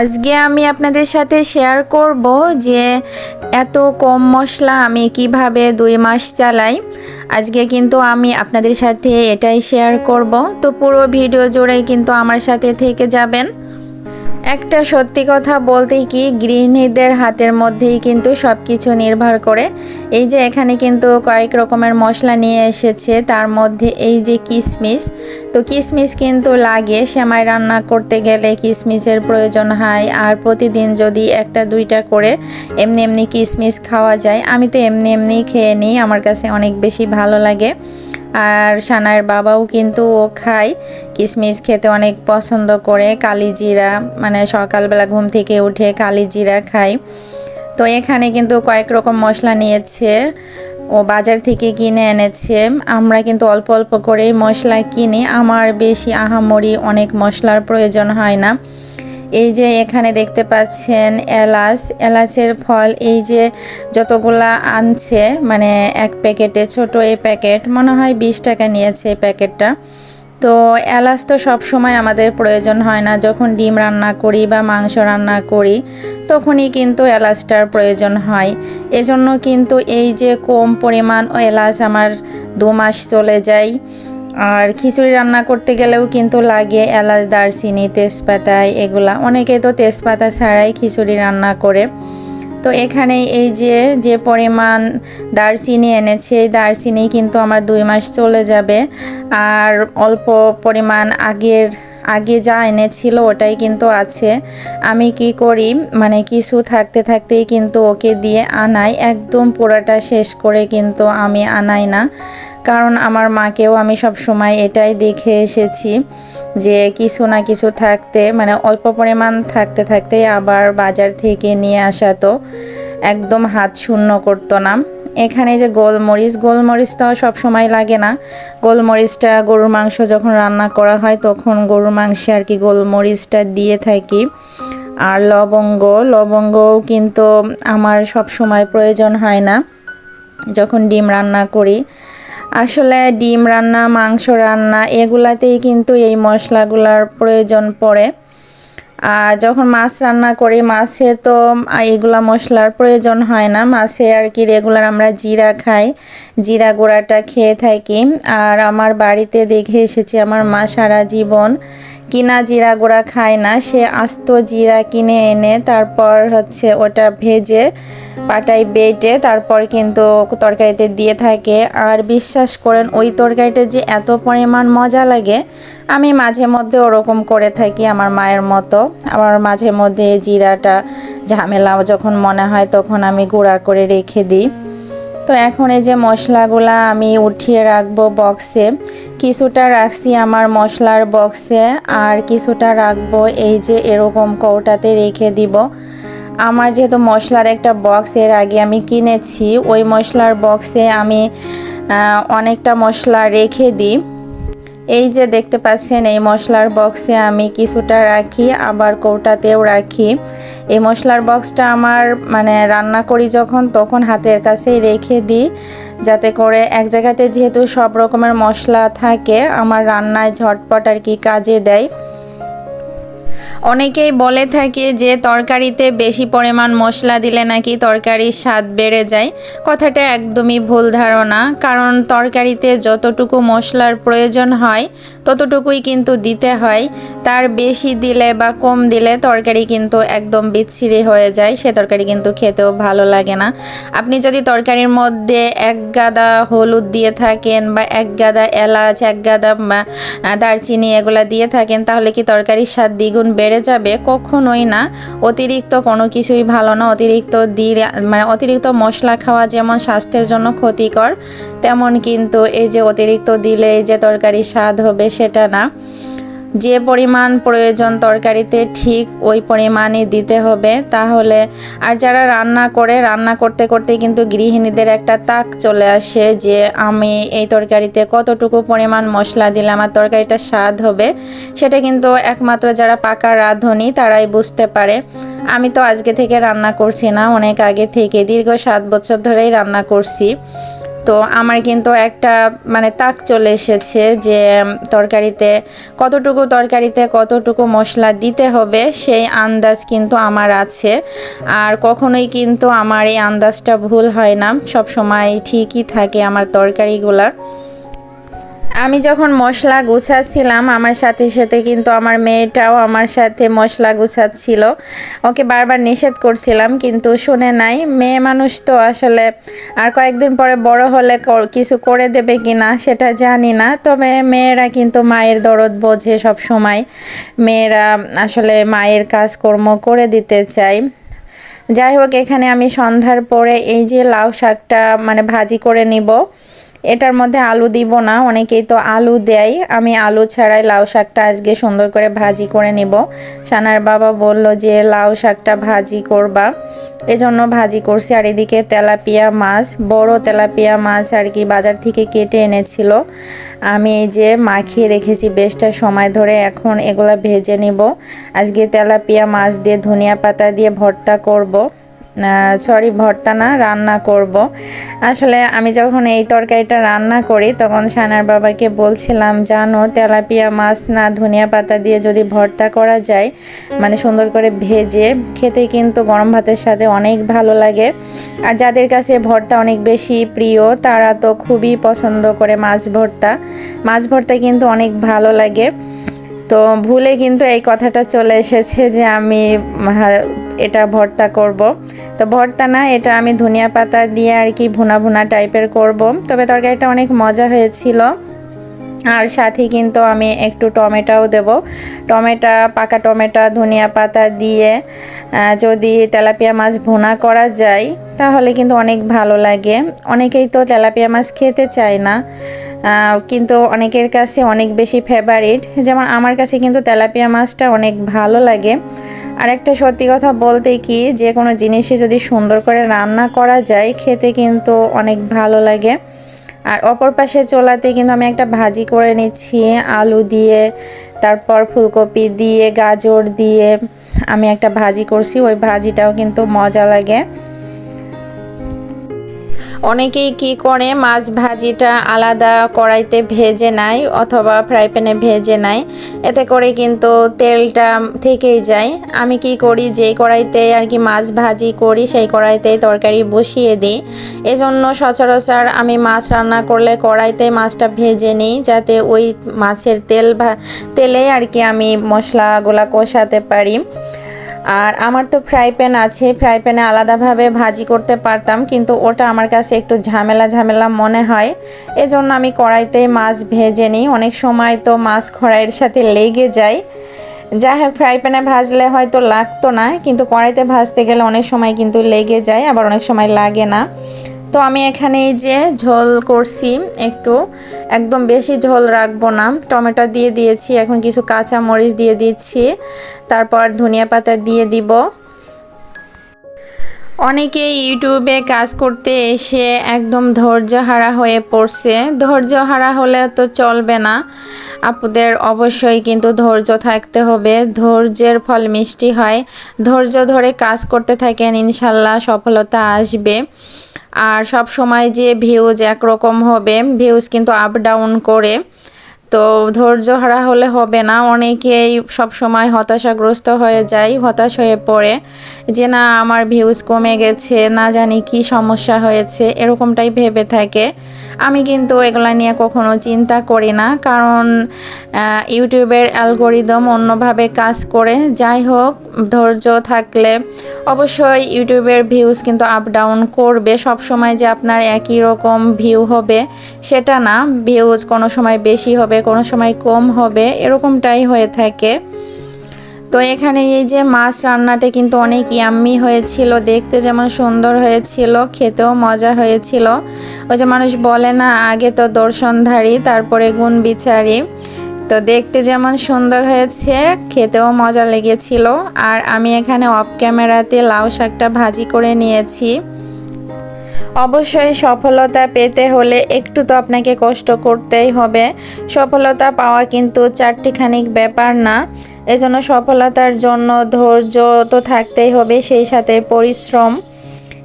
আজকে আমি আপনাদের সাথে শেয়ার করব যে এত কম মশলা আমি কীভাবে দুই মাস চালাই। আজকে কিন্তু আমি আপনাদের সাথে এটাই শেয়ার করব। তো পুরো ভিডিও জুড়ে কিন্তু আমার সাথে থেকে যাবেন। একটা সত্যি কথা বলতে কি, গৃহিণীদের হাতের মধ্যেই কিন্তু সব কিছু নির্ভর করে। এই যে এখানে কিন্তু কয়েক রকমের মশলা নিয়ে এসেছে, তার মধ্যে এই যে কিশমিশ তো কিশমিশ কিন্তু লাগে, সেমাই রান্না করতে গেলে কিশমিশের প্রয়োজন হয়। আর প্রতিদিন যদি একটা, দুইটা করে এমনি এমনি কিশমিশ খাওয়া যায়, আমি তো এমনি এমনি খেয়ে নিই, আমার কাছে অনেক বেশি ভালো লাগে। আর সানার বাবাও কিন্তু ও খায়। কিশমিশ খেতে অনেক পছন্দ করে। কালি জিরা মানে সকালবেলা ঘুম থেকে উঠে কালি জিরা খায়। তো এখানে কিন্তু কয়েক রকম মশলা নিয়েছে। ও বাজার থেকে কিনে এনেছে। আমরা কিন্তু অল্প অল্প করেই মশলা কিনি। আমার বেশি আহামরি অনেক মশলার প্রয়োজন হয় না। এই যে এখানে দেখতে পাচ্ছেন এলাচ। এলাচের ফল এই যে যতগুলা আনছে মানে এক প্যাকেটে, ছোট এই প্যাকেট, মনে হয় বিশ টাকা নিয়েছে এই প্যাকেটটা। তো এলাচ তো সব সময় আমাদের প্রয়োজন হয় না। যখন ডিম রান্না করি বা মাংস রান্না করি, তখনই কিন্তু এলাচটার প্রয়োজন হয়। এজন্য কিন্তু এই যে কম পরিমাণ এলাচ আমার দু মাস চলে যায়। আর খিচুড়ি রান্না করতে গেলেও কিন্তু লাগে এলাচ, দারচিনি, তেজপাতা, এগুলা। অনেকে তো তেজপাতা ছাড়াই খিচুড়ি রান্না করে। তো এখানে এই যে যে পরিমাণ দারচিনি এনেছে, এই দারচিনি কিন্তু আমার দুই মাস চলে যাবে। আর অল্প পরিমাণ আগের আগে যা এনেছিল ওটাই কিন্তু আছে। আমি কি করি মানে কিছু থাকতে থাকতেই কিন্তু ওকে দিয়ে আনাই। একদম পুরাটা শেষ করে কিন্তু আমি আনাই না। কারণ আমার মাকেও আমি সব সময় এটাই দেখে এসেছি যে কিছু না কিছু থাকতে মানে অল্প পরিমাণ থাকতে থাকতে আবার বাজার থেকে নিয়ে আসা তো একদম হাত শূন্য করতো না। এখানে যে গোলমরিচ গোলমরিচটা সব সময় লাগে না। গোলমরিচটা, গরুর মাংস যখন রান্না করা হয়, তখন গরুর মাংসে আর কি গোলমরিচটা দিয়ে থাকি। আর লবঙ্গ, লবঙ্গও কিন্তু আমার সব সময় প্রয়োজন হয় না, যখন ডিম রান্না করি। আসলে ডিম রান্না, মাংস রান্না, এগুলাতেই কিন্তু এই মশলাগুলার প্রয়োজন পড়ে। আর যখন মাছ রান্না করি, মাছে তো এগুলা মশলার প্রয়োজন হয় না। মাছে আর কি রেগুলার আমরা জিরা খাই। জিরা গুঁড়াটা খেয়ে থাকি। আর আমার বাড়িতে দেখে এসেছি আমার মা সারা জীবন কিনা জিরা গুঁড়া খায় না। সে আস্ত জিরা কিনে এনে তারপর হচ্ছে ওটা ভেজে পাটায় বেটে তারপর কিন্তু তরকারিতে দিয়ে থাকে। আর বিশ্বাস করেন, ওই তরকারিটা যে এত পরিমাণ মজা লাগে, আমি মাঝে মধ্যে ওরকম করে থাকি আমার মায়ের মতো। আমার মাঝে মধ্যে জিরাটা, ঝামেলা যখন মনে হয় তখন আমি গুঁড়া করে রেখে দিই। তো এখন এই যে মশলাগুলা আমি উঠিয়ে রাখব বক্সে, কিছুটা রাখছি আমার মশলার বক্সে আর কিছুটা রাখব এই যে এরকম কৌটাতে রেখে দিব। আমার যেহেতু মশলার একটা বক্স, এর আগে আমি কিনেছি, ওই মশলার বক্সে আমি অনেকটা মশলা রেখে দিই। এই যে দেখতে পাচ্ছেন, এই মশলার বক্সে আমি কিছুটা রাখি, আবার কৌটাতেও রাখি। এই মশলার বক্সটা আমার মানে রান্না করি যখন, তখন হাতের কাছেই রেখে দিই। যাতে করে এক জায়গাতে যেহেতু সব রকমের মশলা থাকে, আমার রান্নায় ঝটপট আর কি কাজে দেয়। অনেকেই বলে থাকে যে তরকারিতে বেশি পরিমাণ মশলা দিলে নাকি তরকারির স্বাদ বেড়ে যায়। কথাটা একদমই ভুল ধারণা, কারণ তরকারিতে যতটুকু মশলার প্রয়োজন হয়, ততটুকুই কিন্তু দিতে হয়। তার বেশি দিলে বা কম দিলে তরকারি কিন্তু একদম বিচ্ছিরি হয়ে যায়, সে তরকারি কিন্তু খেতেও ভালো লাগে না। আপনি যদি তরকারির মধ্যে এক গাদা হলুদ দিয়ে থাকেন বা এক গাদা এলাচ, এক গাদা দারচিনি এগুলা দিয়ে থাকেন, তাহলে কি তরকারির স্বাদ দ্বিগুণ বেড়ে বেড়ে যাবে কখনোই না। অতিরিক্ত কোনো কিছুই ভালো না। অতিরিক্ত দিলে মানে অতিরিক্ত মশলা খাওয়া যেমন স্বাস্থ্যের জন্য ক্ষতিকর, তেমন কিন্তু এই যে অতিরিক্ত দিলে এই যে তরকারি স্বাদ হবে সেটা না। যে পরিমাণ প্রয়োজন তরকারিতে ঠিক ওই পরিমাণই দিতে হবে। তাহলে আর যারা রান্না করে, রান্না করতে করতে কিন্তু গৃহিণীদের একটা তাক চলে আসে যে, আমি এই তরকারিতে কতটুকু পরিমাণ মশলা দিলে আমার তরকারিটা স্বাদ হবে? সেটা কিন্তু একমাত্র যারা পাকা রাঁধুনি তারাই বুঝতে পারে। আমি তো আজকে থেকে রান্না করছি না, অনেক আগে থেকে, দীর্ঘ সাত বছর ধরেই রান্না করছি। তো আমার কিন্তু একটা মানে তাক চলে এসেছে যে তরকারিতে কতটুকু তরকারিতে কতটুকু মশলা দিতে হবে সেই আন্দাজ কিন্তু আমার আছে। আর কখনোই কিন্তু আমার এই আন্দাজটা ভুল হয় না। সব সময় ঠিকই থাকে আমার তরকারিগুলার। আমি যখন মশলা গুছাচ্ছিলাম, আমার সাথে সাথে কিন্তু আমার মেয়েটাও আমার সাথে মশলা গুছাচ্ছিল। ওকে বারবার নিষেধ করছিলাম, কিন্তু শুনে নাই। মেয়ে মানুষ তো আসলে আর কয়েকদিন পরে বড় হলে কিছু করে দেবে কি না সেটা জানি না। তবে মেয়েরা কিন্তু মায়ের দরদ বোঝে সব সময় মেয়েরা আসলে মায়ের কাজকর্ম করে দিতে চায়। যাই হোক, এখানে আমি সন্ধ্যার পরে এই যে লাউ শাকটা মানে ভাজি করে নিব। এটার মধ্যে আলু দিব না, অনেকেই তো আলু দেয়। আমি আলু ছাড়াই লাউ শাকটা আজকে সুন্দর করে ভাজি করে নিব। সানার বাবা বলল যে, লাউ শাকটা ভাজি করবা। এজন্য ভাজি করছি। আর এদিকে তেলাপিয়া মাছ, বড় তেলাপিয়া মাছ আর কি বাজার থেকে কেটে এনেছিল। আমি এই যে মাখিয়ে রেখেছি বেশটা সময় ধরে, এখন এগুলা ভেজে নিব। আজকে তেলাপিয়া মাছ দিয়ে ধনিয়া পাতা দিয়ে ভর্তা করব। সরি, ভর্তা না, রান্না করব। আসলে আমি যখন এই তরকারিটা রান্না করি, তখন সানার বাবাকে বলছিলাম, জানো, তেলাপিয়া মাছ না, ধনিয়া পাতা দিয়ে যদি ভর্তা করা যায় মানে সুন্দর করে ভেজে, খেতে কিন্তু গরম ভাতের সাথে অনেক ভালো লাগে। আর যাদের কাছে ভর্তা অনেক বেশি প্রিয়, তারা তো খুবই পছন্দ করে মাছ ভর্তা। মাছ ভর্তা কিন্তু অনেক ভালো লাগে। তো ভুলে কিন্তু এই কথাটা চলে এসেছে যে আমি এটা ভর্তা করব। তো ভর্তা না, এটা আমি ধনিয়া পাতা দিয়ে আর কি ভুনা ভুনা টাইপের করব। তবে তরকারিটা অনেক মজা হয়েছিল। আর সাথে কিন্তু আমি একটু টমেটোও দেব। টমেটো, পাকা টমেটো, ধনিয়া পাতা দিয়ে যদি তেলাপিয়া মাছ ভুনা করা যায়, তাহলে কিন্তু অনেক ভালো লাগে। অনেকেই তো তেলাপিয়া মাছ খেতে চায় না। কিন্তু অনেকের কাছে অনেক বেশি ফেভারিট যেমন আমার কাছে কিন্তু তেলাপিয়া মাছটা অনেক ভালো লাগে। আর একটা সত্যি কথা বলতে কি, যে কোনো জিনিসই যদি সুন্দর করে রান্না করা যায়, খেতে কিন্তু অনেক ভালো লাগে। আর অপর পাশে চোলাতে কিন্তু আমি একটা ভাজি করে নিচ্ছি, আলু দিয়ে, তারপর ফুলকপি দিয়ে, গাজর দিয়ে আমি একটা ভাজি করছি, ওই ভাজিটাও কিন্তু মজা লাগে। অনেকেই কি করে? মাছ ভাজিটা আলাদা কড়াইতে ভেজে নেয় অথবা ফ্রাই প্যানে ভেজে নেয়। এতে করে কিন্তু তেলটা থেকেই যায়। আমি কি করি? যে কড়াইতে আর কি মাছ ভাজি করি, সেই কড়াইতেই তরকারি বসিয়ে দিই। এজন্য সচরাচর আমি মাছ রান্না করলে কড়াইতে মাছটা ভেজে নিই, যাতে ওই মাছের তেল তেলে আর কি আমি মশলাগুলা কষাতে পারি। আর আমার তো ফ্রাই প্যান আছে। ফ্রাই প্যানে আলাদাভাবে ভাজি করতে পারতাম, কিন্তু ওটা আমার কাছে একটু ঝামেলা ঝামেলা মনে হয়। এজন্য আমি কড়াইতে মাছ ভেজে নিই। অনেক সময় তো মাছ খড়াইয়ের সাথে লেগে যায়। যাই হোক ফ্রাই প্যানে ভাজলে হয়তো লাগতো না, কিন্তু কড়াইতে ভাজতে গেলে অনেক সময় কিন্তু লেগে যায়, আবার অনেক সময় লাগে না। তো আমি এখানে এই যে ঝোল করছি, একটু একদম বেশি ঝোল রাখব না। টমেটো দিয়ে দিয়েছি, এখন কিছু কাঁচা মরিচ দিয়ে দিচ্ছি, তারপর ধনিয়া পাতা দিয়ে দিব। অনেকে ইউটিউবে কাজ করতে এসে একদম ধৈর্য হারা হয়ে পড়ছে। ধৈর্য হারা হলে তো চলবে না। আপুদের অবশ্যই কিন্তু ধৈর্য থাকতে হবে। ধৈর্যের ফল মিষ্টি হয়। ধৈর্য ধরে কাজ করতে থাকেন, ইনশাল্লাহ সফলতা আসবে। আর সব সময় যে ভিউজ একরকম হবে ভিউজ কিন্তু আপ ডাউন করে। তো ধৈর্য হারা হলে হবে না। অনেকেই সব সময় হতাশাগ্রস্ত হয়ে যায়, হতাশ হয়ে পড়ে যে, না, আমার ভিউজ কমে গেছে, না জানি কি সমস্যা হয়েছে। এরকমটাই ভেবে থাকে। আমি কিন্তু এগুলা নিয়ে কখনো চিন্তা করি না, কারণ ইউটিউবের অ্যালগোরিদম অন্যভাবে কাজ করে। যাই হোক, ধৈর্য থাকলে অবশ্যই ইউটিউবের ভিউজ কিন্তু আপ ডাউন করবে। সব সময় যে আপনার একই রকম ভিউ হবে, সেটা না। ভিউজ কোনো সময় বেশি হবে কোনো সময় কম হবে, এরকমটাই হয়ে থাকে। তো এখানে এই যে মাছ রান্নাটা কিন্তু অনেক ইয়াম্মি হয়েছিল, দেখতে যেমন সুন্দর হয়েছিল, খেতেও মজা হয়েছিল। ওই যে মানুষ বলে না, আগে তো দর্শনধারী তারপরে গুণ বিচারি। তো দেখতে যেমন সুন্দর হয়েছে, খেতেও মজা লেগেছিল। আর আমি এখানে অফ ক্যামেরাতে লাউ শাকটা ভাজি করে নিয়েছি। অবশ্যই সফলতা পেতে হলে একটু তো আপনাকে কষ্ট করতেই হবে। সফলতা পাওয়া কিন্তু চারটিখানিক ব্যাপার না। এজন্য সফলতার জন্য ধৈর্য তো থাকতেই হবে, সেই সাথে পরিশ্রম।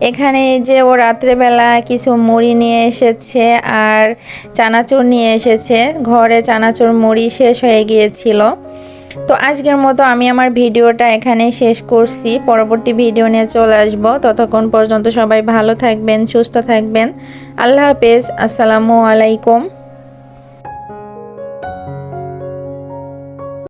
এখানে যে ও রাত্রেবেলা কিছু মুড়ি নিয়ে এসেছে আর চানাচুর নিয়ে এসেছে, ঘরে চানাচুর মুড়ি শেষ হয়ে গিয়েছিল। তো আজকের মতো আমি আমার ভিডিওটা এখানে শেষ করছি। পরবর্তী ভিডিও নিয়ে চলে আসব। ততক্ষণ পর্যন্ত সবাই ভালো থাকবেন, সুস্থ থাকবেন। আল্লাহ হাফেজ। আসসালামু আলাইকুম।